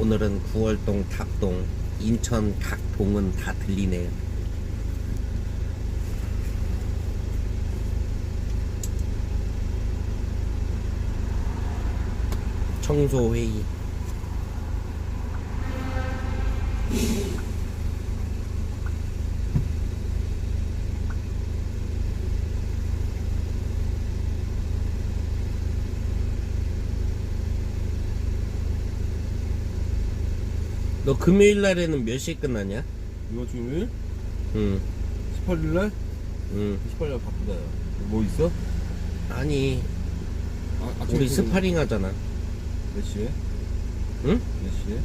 오늘은 9월동 탑동 인천 각 동은 다 들리네요. 청소 회의. 금요일 날에는 몇 시에 끝나냐? 이번 주 금요일? 응, 18일 날? 응. 18일 날 바쁘다 야. 뭐 있어? 아니, 아, 아침에 우리 퇴근- 스파링 하잖아. 몇 시에? 응? 몇 시에?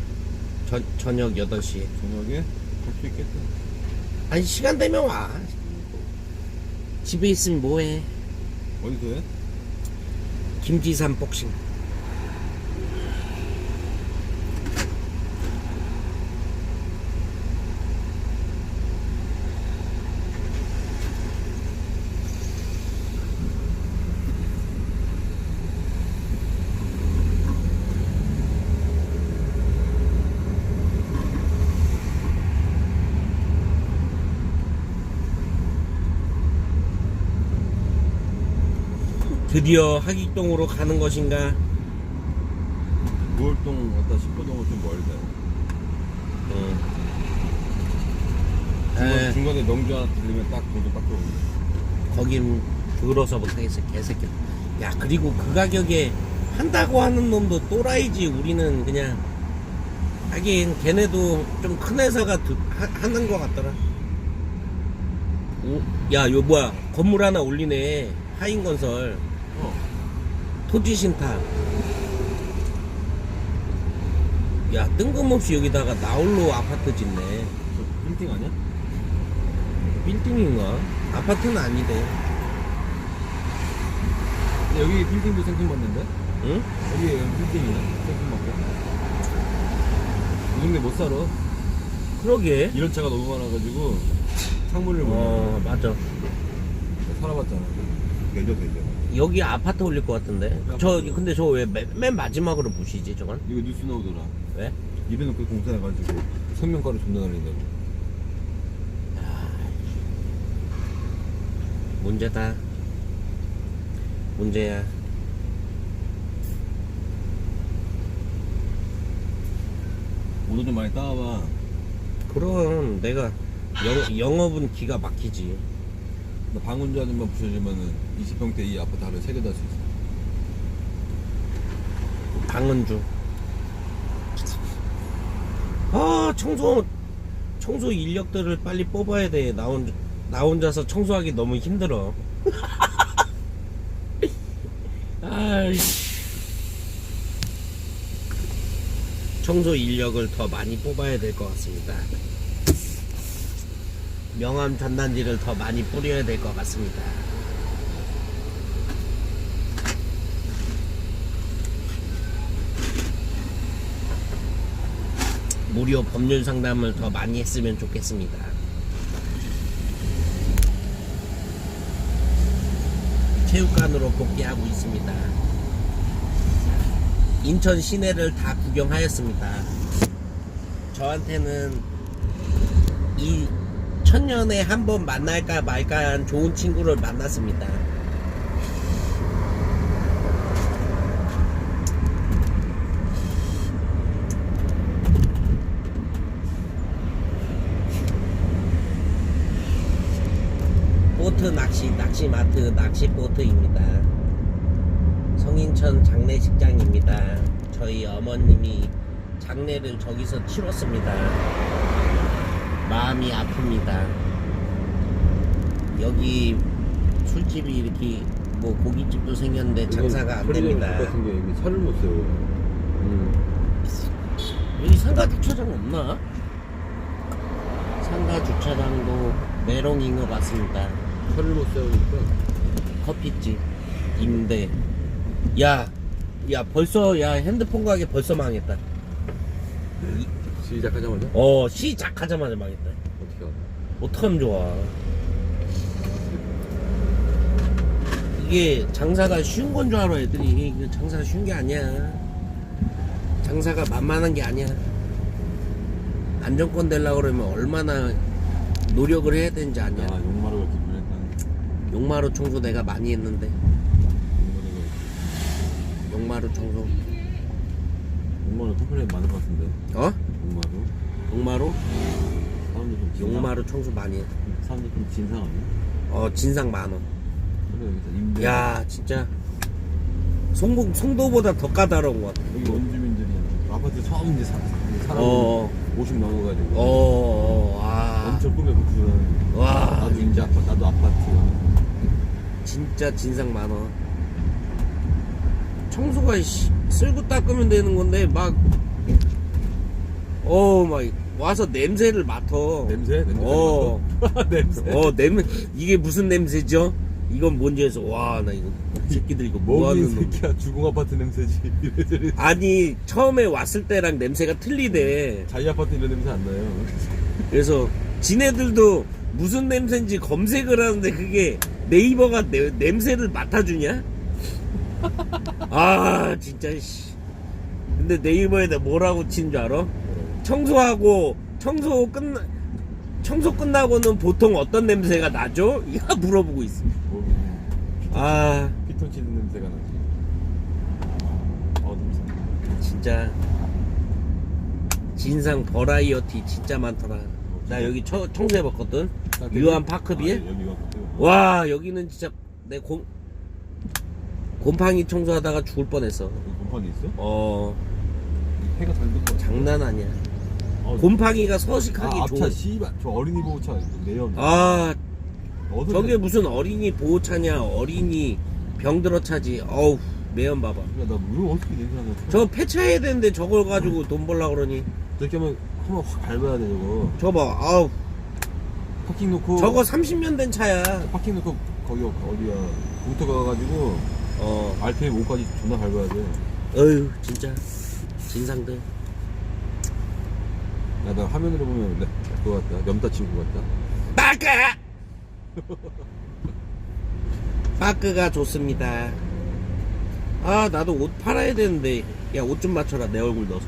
저, 저녁 8시에. 저녁에? 갈수 있겠다 아니, 시간 되면 와. 집에 있으면 뭐해? 어디서 해? 김지산 복싱. 드디어 하객동으로 가는 것인가? 9월동 왔다 10호동은 좀 멀다 응. 중간, 에, 중간에 명주 하나 들리면 딱 동전 딱 들어오네 거긴 들어서 못하겠어, 개새끼. 야, 그리고 그 가격에 한다고 하는 놈도 또라이지, 우리는 그냥. 하긴, 걔네도 좀 큰 회사가 드- 하, 하는 것 같더라. 오, 야, 요 뭐야, 건물 하나 올리네. 하인건설. 어 토지 신탁. 야, 뜬금없이 여기다가 나홀로 아파트 짓네. 저 빌딩 아니야? 빌딩인가? 아파트는 아니대. 근데 여기 빌딩도 생뚱맞는데? 응? 여기 빌딩이야 생뚱맞게 이 동네 못 살아 그러게. 이런 차가 너무 많아가지고 창문을 못 어, 맞아. 열어 살아봤잖아 되죠 되죠 여기 아파트 올릴 것 같은데. 저, 근데 저 왜 맨 마지막으로 무시지, 저건? 이거 뉴스 나오더라 왜? 입에 놓고 공사해가지고 성명가루 존나 날린다고 문제다. 문제야. 오도 좀 많이 따와봐 그럼 내가 영, 영업은 기가 막히지. 나 방운주 아줌마 부셔주면은 20평대 이 아파트 하루에 3개 달 수 있어 방은주. 아, 청소, 청소 인력들을 빨리 뽑아야 돼. 나 혼자, 나 혼자서 청소하기 너무 힘들어. 아이씨. 청소 인력을 더 많이 뽑아야 될 것 같습니다. 명암 전단지를 더 많이 뿌려야 될 것 같습니다. 무료 법률 상담을 더 많이 했으면 좋겠습니다. 체육관으로 복귀하고 있습니다. 인천 시내를 다 구경하였습니다. 저한테는 이 천년에 한 번 만날까 말까 한 좋은 친구를 만났습니다. 보트 낚시 낚시마트 낚시보트입니다. 성인천 장례식장입니다. 저희 어머님이 장례를 저기서 치렀습니다. 마음이 아픕니다. 여기 술집이 이렇게 뭐 고깃집도 생겼는데 장사가 안 됩니다. 같은 게 여기 차를 못 세워 음. 여기 상가 주차장 없나? 상가 주차장도 메롱인 것 같습니다. 차를 못 세우니까 커피집 임대 야, 야 벌써 야 핸드폰 가게 벌써 망했다. 시작하자마자 어 시작하자마자 망했다. 어떻게 하나 어떡하면 좋아. 이게 장사가 쉬운 건 줄 알아 애들이 장사가 쉬운 게 아니야. 장사가 만만한 게 아니야. 안정권 되려고 그러면 얼마나 노력을 해야 되는지 야 아냐. 용마루 이렇게 보냈다는 용마루 청소 내가 많이 했는데 용마루 청소 용마루 컴플레인 많을 것 같은데 어? 용마루 용마루? 사람들 좀 진상 용마루 청소 많이 해. 사람들 좀 진상 아니야? 어 진상 많어. 그래 여기서 임대 야 진짜 송도 송도보다 더 까다로운 것 같아. 여기 원주민들이 아파트 처음 이제 사, 사람 어. 50 넘어가지고 어, 어, 와, 엄청 꿈에 붙으는 와, 나도 임대 아파트 나도 아파트 진짜 진상 많어. 청소가 씨, 쓸고 닦으면 되는 건데 막, 어, 막 와서 냄새를 맡아. 냄새? 냄새 어, 냄새 어, 냄 이게 무슨 냄새죠? 이건 뭔지 해서 와, 나 이거 이 새끼들 이거 뭐 먹인 하는 놈? 새끼야 주공 아파트 냄새지 이래저래 아니 처음에 왔을 때랑 냄새가 틀리대. 자기 아파트 이런 냄새 안 나요 그래서 지네들도 무슨 냄새인지 검색을 하는데 그게 네이버가 내- 냄새를 맡아주냐? 아 진짜 씨. 근데 네이버에다 뭐라고 친 줄 알아? 청소하고 청소 끝나 청소 끝나고는 보통 어떤 냄새가 나죠? 야 물어보고 있어. 뭐, 아 피톤 치는 냄새가 나지 어 냄새 진짜 진상 버라이어티 진짜 많더라. 나 여기 처, 청소해봤거든. 유한 파크비에. 아, 여기가 파크비에 와 여기는 진짜 내 곰, 곰팡이 청소하다가 죽을 뻔했어 여기 곰팡이 있어? 어 해가 잘 듣고 장난 아니야 어, 곰팡이가 서식하기 아, 좋은. 앞차 씨발 저 어린이 보호차 내연. 아 저게 무슨 어린이 보호차냐 어린이 병들어 차지. 어우 매연 봐봐. 야나 물 어떻게 나냐 저 폐차해야 되는데 저걸 가지고 돈 벌라 그러니. 저렇게 하면 한번 확 밟아야 돼 저거. 저봐 아우. 파킹 놓고. 저거 30년 된 차야. 파킹 놓고 거기 어디야. 공터 가가지고 어. RPM 5까지 존나 밟아야 돼. 어휴 진짜. 진상들 야, 나 화면으로 보면 내 그거 같다. 염따 친구 같다. 마크 마크가 좋습니다 아 나도 옷 팔아야 되는데 야 옷 좀 맞춰라 내 얼굴 넣어서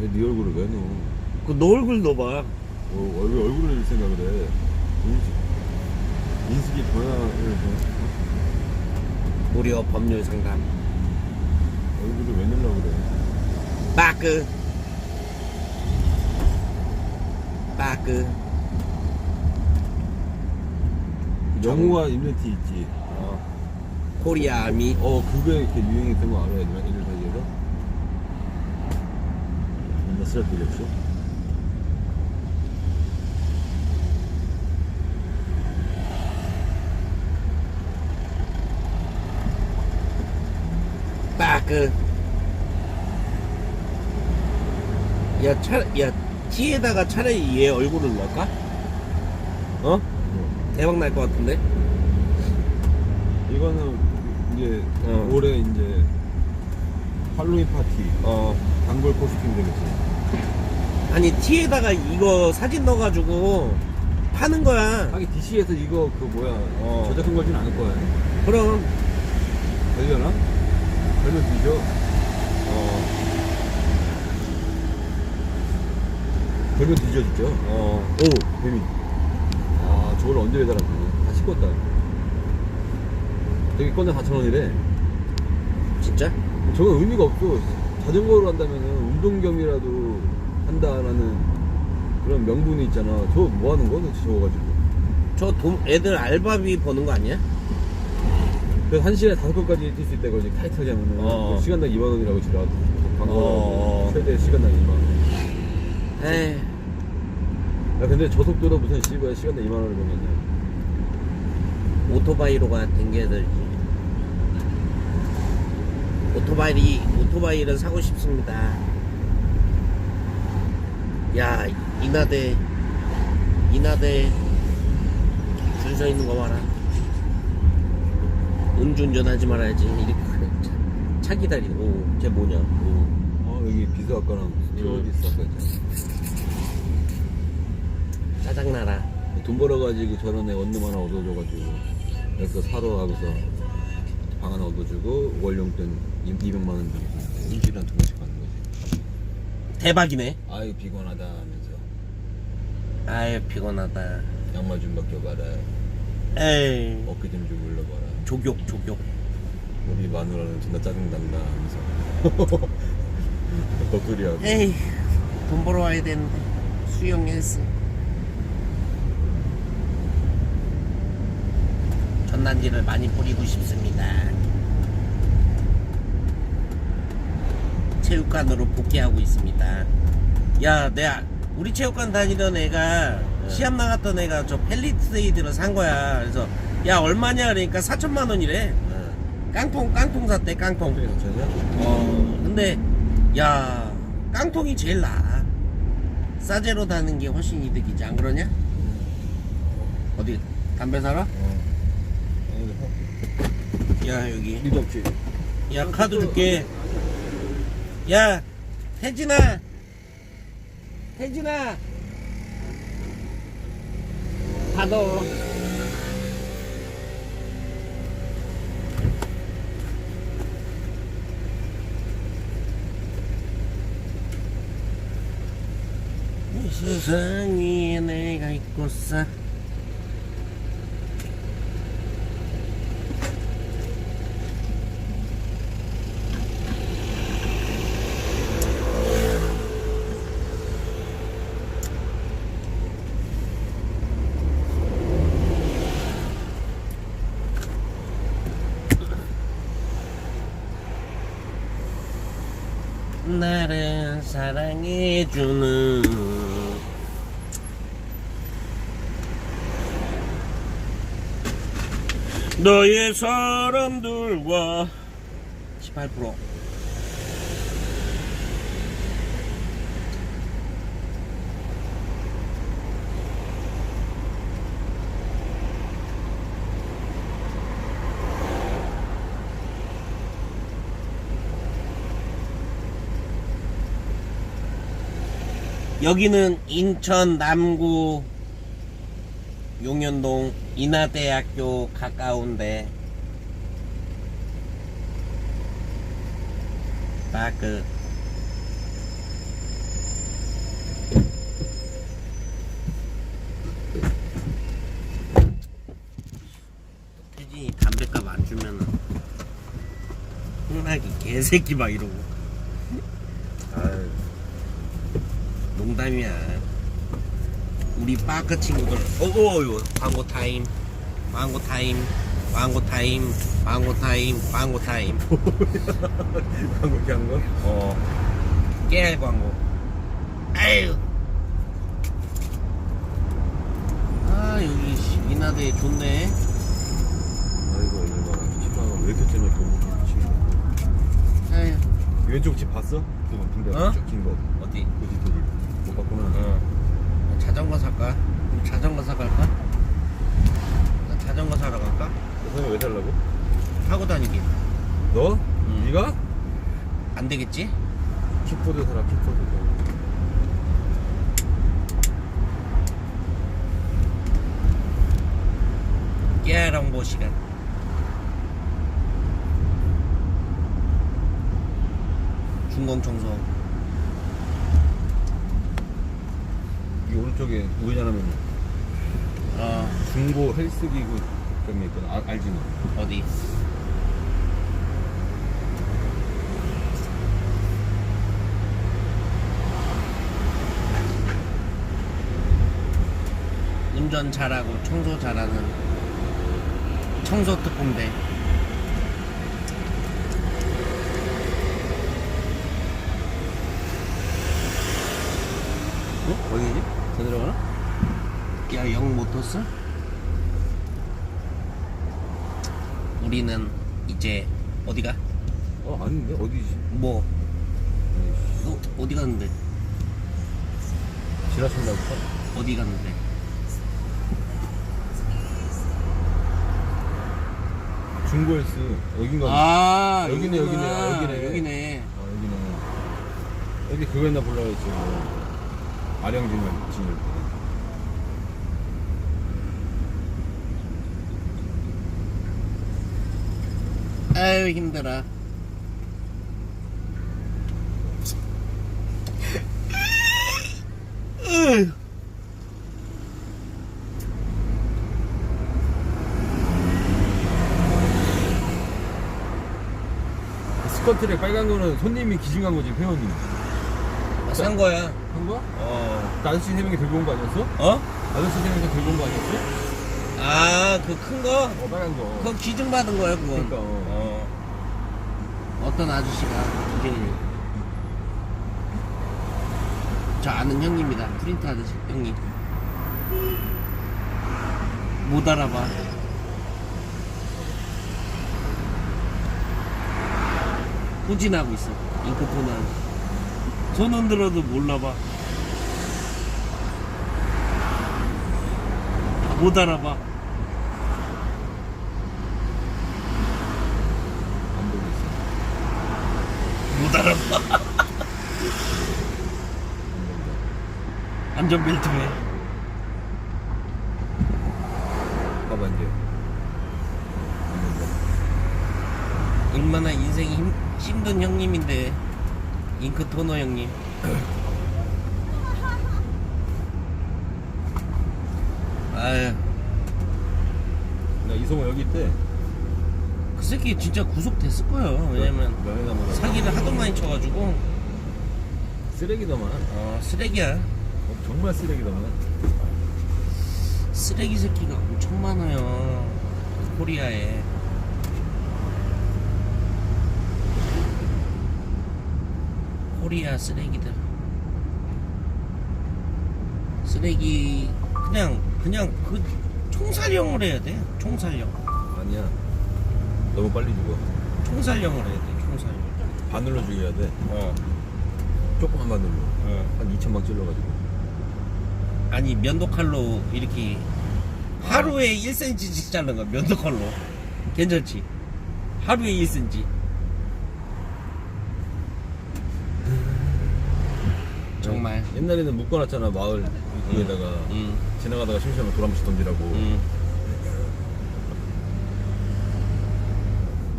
왜네 얼굴을 왜 넣어? 그 너 얼굴 넣어봐 어, 얼굴, 얼굴을 낼 생각을 해. 인식, 인식이 변화를, 뭐, 무료 법률 상담 얼굴을 왜 넣으려고 그래. 마크 마크 영호와 임렌티 있지. 어. 코리아 아미 어, 그게 이렇게 유행했던 거 알아야 되나? 이들 사이에서? 존나 쓰레 들렸어? 마크 야, 차, 야, 티에다가 차라리 얘 얼굴을 넣을까? 어? 대박 날 것 같은데? 이거는 이제 어. 올해 이제 할로윈 파티, 어. 단골 코스튬 되겠지. 아니, 티에다가 이거 사진 넣어가지고 파는 거야. 하긴 DC에서 이거 그 뭐야 어. 저작권 걸지는 않을 거야. 그럼, 되려나? 되면 뒤져. 어, 되면 뒤져 진짜. 어. 오 뱀이. 아 저걸 언제 배달하지? 다 식었다. 저기 건당 4천 원이래. 진짜? 저건 의미가 없어. 자전거로 한다면은 운동 겸이라도 한다라는 그런 명분이 있잖아. 저거 뭐 하는 거야? 도대체 저거 가지고. 저 돈, 애들 알바비 버는 거 아니야? 그래서 한 시간에 다섯 번까지 뛸 수 있다고 이제 타이트하게 하면은 어. 그 시간당 2만 원이라고 지라 광고 어. 최대 시간당 2만 원. 에이, 야 근데 저 속도로 무슨 씨발 시간당 2만 원을 벌겠냐? 오토바이로 가 댕겨야 되지. 오토바이, 오토바이를 사고 싶습니다. 야, 이나대, 이나대 줄 서 있는 거 봐라. 음주운전 하지 말아야지. 이렇게 차, 차 기다리는 오, 쟤 뭐냐. 오. 어 여기 비서 아까랑 스튜어디스 아까 있잖아. 짜장나라. 돈 벌어가지고 저런 애 원룸 하나 얻어줘가지고 그거 사러 하고서 방 하나 얻어주고 월용돈 200만 원 주고 일주일에 한두 번씩 가는 거지. 대박이네. 아유 피곤하다 하면서 아유 피곤하다. 양말 좀 벗겨봐라. 에이 어깨 좀 좀 올려봐라. 조격 조격. 우리 마누라는 존나 짜증난다 하면서 덧소리하고 에이 돈 벌어 와야 되는데 수영 헬스. 전단지를 많이 뿌리고 싶습니다. 체육관으로 복귀하고 있습니다. 야, 내가 우리 체육관 다니던 애가 네. 시합 나갔던 애가 저 펠리세이드를 산 거야. 그래서 야 얼마냐 그러니까 4천만 원이래. 네. 깡통 깡통 샀대 깡통. 어 근데 야 깡통이 제일 나아. 싸제로 다는 게 훨씬 이득이지 안 그러냐? 어디 담배 사라? 어. 야 여기. 일 접시 야 카드 줄게. 야 혜진아. 혜진아. 받아. 이 세상에 내가 있고서 나를 사랑해주는 너의 사람들과 18% 여기는 인천 남구 용현동 인하대학교 가까운데 딱그 태진이 담배값 안 주면은 흥나기 개새끼 막 이러고 아유 농담이야. 우리 빠크 친구들. 어어 광고 타임. 광고 타임. 광고 타임. 광고 타임. 광고 타임. 한 거? 어. 깨알 광고. 아유. 아 여기 씨, 이나대 좋네. 아이고 봐라 10만원 왜 이렇게 그 미친 아유. 왼쪽 집 봤어? 그거 군대 어? 긴 거 어디? 그 뒤집이 못 봤구나 어. 자전거 살까? 자전거 사갈까? 나 자전거 사러 갈까? 선생님 왜 살라고? 타고 다니기. 너? 응. 네가? 안 되겠지? 킥보드 사라 킥보드 깨알 홍보 시간. 중공 청소. 이 오른쪽에 우회전하면 어 중고 헬스기구 점이 있거든 아, 알지 너? 어디? 운전 잘하고 청소 잘하는 청소 특공대. 어? 어디지? 더 들어가나? 야, 영 모터스? 우리는 이제 어디가? 어 아닌데 어디지? 뭐? 너 어디 갔는데? 지나친다고 어디 갔는데? 중고 헬스 여긴가 봐. 아 여기네. 여기네, 아, 여기네. 여기네. 아 여기는 여기 그거 했나 보려고 했지 뭐. 아령진을 진을 아유 힘들어. 으. 스커트랙 빨간 거는 손님이 기증한 거지 회원님. 산 거야. 한 거야? 어. 아저씨 세 명이 들고 온 거 아니었어? 어? 아저씨 세 명이 들고 온 거 아니었어? 아, 그 큰 거? 어 빨간 거. 그거 기증 받은 거야, 그건. 그러니까, 어. 어. 어떤 아저씨가 기증을. 저 아는 형님이다. 프린트 아저씨, 형님. 못 알아봐. 후진하고 있어. 잉크톤은. 손 흔들어도 몰라봐. 못 알아봐. 못 알아봐. 안전벨트 왜? 봐봐 이제. 얼마나 인생이 힘, 힘든 형님인데 잉크 토너 형님. 아유. 나 이성호 여기 있대. 그 새끼 진짜 구속됐을 거예요. 왜냐면 사기를 하도 많이 쳐가지고. 쓰레기더만. 어 쓰레기야. 어, 정말 쓰레기더만. 쓰레기 새끼가 엄청 많아요. 코리아에 코리아 쓰레기들 쓰레기 그냥 그냥 그 총살형을 해야 돼 총살형 아니야. 너무 빨리 죽어. 총살형을 해야 돼 총살형 바늘로 죽여야 돼. 어, 조그만 바늘로. 어. 한 2천 방 찔러가지고. 아니 면도칼로 이렇게 하루에 1cm씩 자른 거 면도칼로 괜찮지 하루에 1cm 정말. 옛날에는 묶어놨잖아 마을 위에다가. 음, 지나가다가 심심하면 돌 한 번씩 던지라고. 음.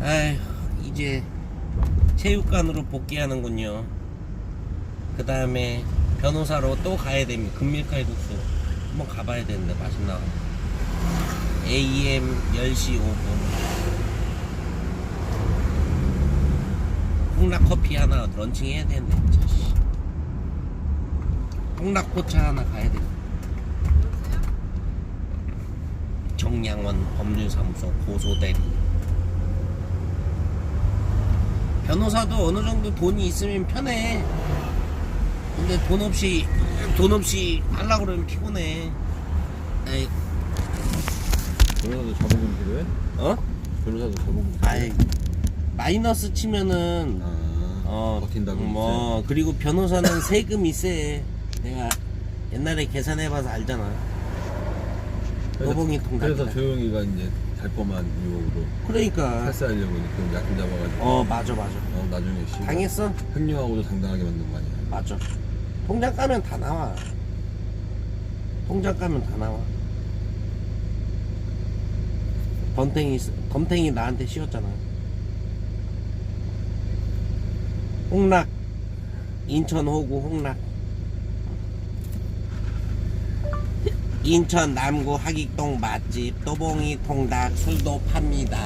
아휴 이제 체육관으로 복귀하는군요. 그 다음에 변호사로 또 가야 됩니다. 금밀칼국수. 한번 가봐야 되는데 맛있나 AM 10시 5분. 홍락커피 하나 런칭 해야 되는데 자씨 홍락포차 하나 가야 돼. 정양원 법률사무소 고소대리. 변호사도 어느 정도 돈이 있으면 편해. 근데 돈 없이 돈 없이 하려고 그러면 피곤해. 에이, 변호사도 자본금 필요해? 어? 변호사도 자본금 필요해? 아이 마이너스 치면은 아, 어 버틴다고 뭐 그리고 변호사는 세금이 세 내가 옛날에 계산해봐서 알잖아 노봉이 통 그래서. 조용히가 이제 달콤한 유혹으로 그러니까 탈세하려고 그 약점 잡아가지고 어 맞아 맞아 어, 나중에 씨 당했어 횡령하고도 당당하게 만든 거 아니야 맞아. 통장 까면 다 나와. 통장 까면 다 나와. 덤탱이, 덤탱이 나한테 씌웠잖아. 홍락. 인천 호구 홍락. 인천 남구 하객동 맛집 또봉이 통닭 술도 팝니다.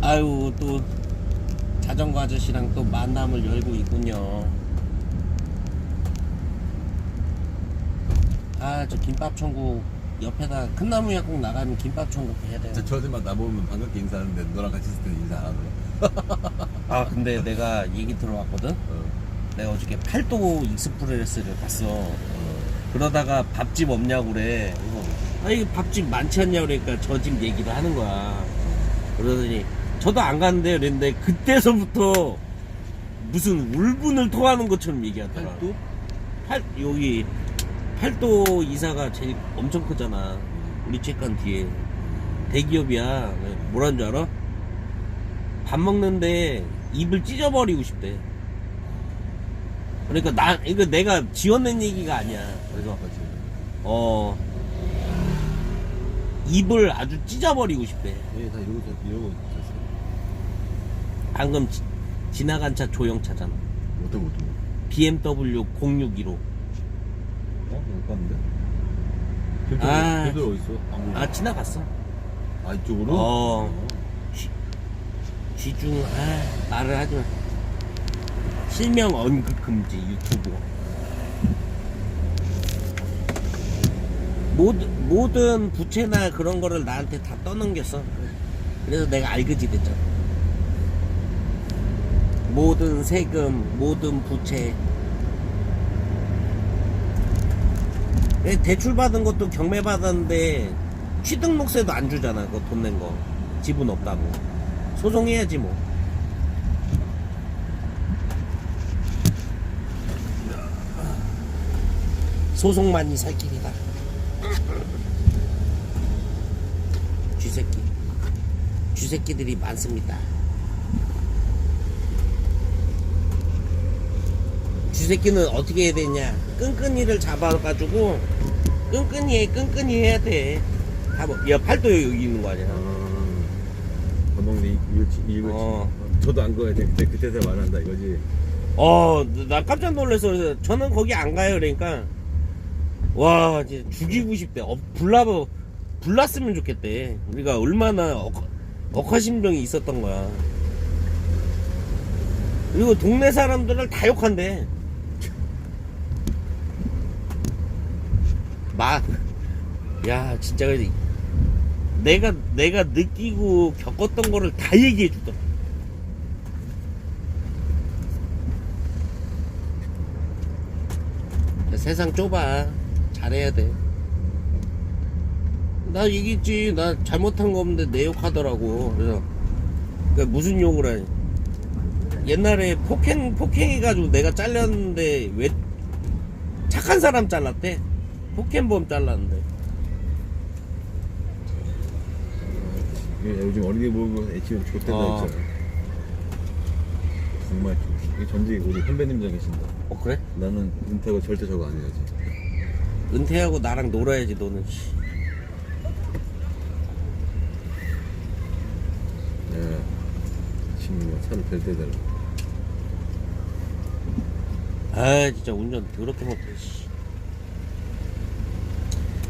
아유 또 자전거 아저씨랑 또 만남을 열고 있군요. 아 저 김밥 천국 옆에다 큰 나무 약국 나가면 김밥 천국 해야 돼. 저 저들만 나보면 반갑게 인사하는데 너랑 같이 있을 때는 인사 안 하더라 아 근데 내가 얘기 들어왔거든. 어, 내가 어저께 팔도 익스프레스를 갔어. 그러다가 밥집 없냐고 그래. 그래서 아 이게 밥집 많지 않냐 그러니까 저 집 얘기를 하는 거야. 그러더니 저도 안 갔는데 그랬는데 그때서부터 무슨 울분을 토하는 것처럼 얘기하더라. 팔도? 팔 여기 팔도 이사가 제일 엄청 크잖아. 우리 체간 뒤에 대기업이야. 뭐란 줄 알아? 밥 먹는데 입을 찢어버리고 싶대. 그러니까 나 이거 내가 지어낸 얘기가 아니야. 그래서 맞지 어 입을 아주 찢어버리고 싶대. 예, 다 이러고 다- 이러고 있었어. 방금 지, 지나간 차 조형차잖아. 어떤 것도. BMW 061호. 어? 못 봤는데. 아. 걔들 어디 있어? 안 보여. 아 지나갔어. 아 이쪽으로? 어. 쥐중 아 말을 하지 마. 실명 언급 금지 유튜브. 모든 모든 부채나 그런 거를 나한테 다 떠넘겼어. 그래서 내가 알그지 됐잖아. 모든 세금, 모든 부채. 예, 대출 받은 것도 경매 받았는데 취등록세도 안 주잖아. 그거 돈 낸 거. 지분 없다고. 소송해야지 뭐. 소송만이 살 길이다. 쥐새끼. 쥐새끼들이 많습니다. 쥐새끼는 어떻게 해야 되냐? 끈끈이를 잡아가지고 끈끈이 해, 끈끈이 해야 돼. 다 뭐, 야 팔도 여기 있는 거 아니야? 이거지, 이거지. 어. 저도 안 가야 돼. 그때, 그때서 말한다, 이거지. 어, 나 깜짝 놀라서 저는 거기 안 가요. 그러니까 와, 진짜 죽이고 싶대. 어, 불나 불났으면 좋겠대. 우리가 얼마나 억, 억하심병이 있었던 거야. 그리고 동네 사람들을 다 욕한대. 막, 야, 진짜. 내가 내가 느끼고 겪었던 거를 다 얘기해 주더라. 세상 좁아. 잘해야 돼. 나 얘기했지. 나 잘못한 거 없는데 내 욕하더라고. 그래서 그러니까 무슨 욕을 하니? 옛날에 폭행 폭행해가지고 내가 잘렸는데 왜 착한 사람 잘랐대? 폭행범 잘랐는데. 이게 요즘 어린이 보고 애치면 좋대다 어. 했잖아. 정말 이게 전직 우리 선배님들 계신다. 어 그래? 나는 은퇴하고 절대 저거 안 해야지. 은퇴하고 나랑 놀아야지 너는. 씨. 예. 친구가 차를 댈 때대로. 아 진짜 운전 더럽게 못해. 씨.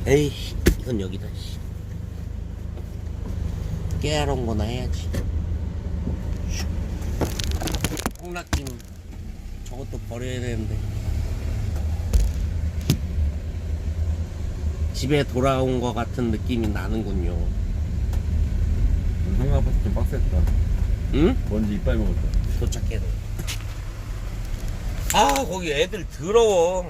에이 이건 여기다. 씨. 깨알온 거나 해야지. 콩락김 저것도 버려야 되는데. 집에 돌아온 것 같은 느낌이 나는군요. 한강 아파트 좀 빡셌다. 응? 먼지 이빨 먹었다. 도착해도. 아 거기 애들 더러워.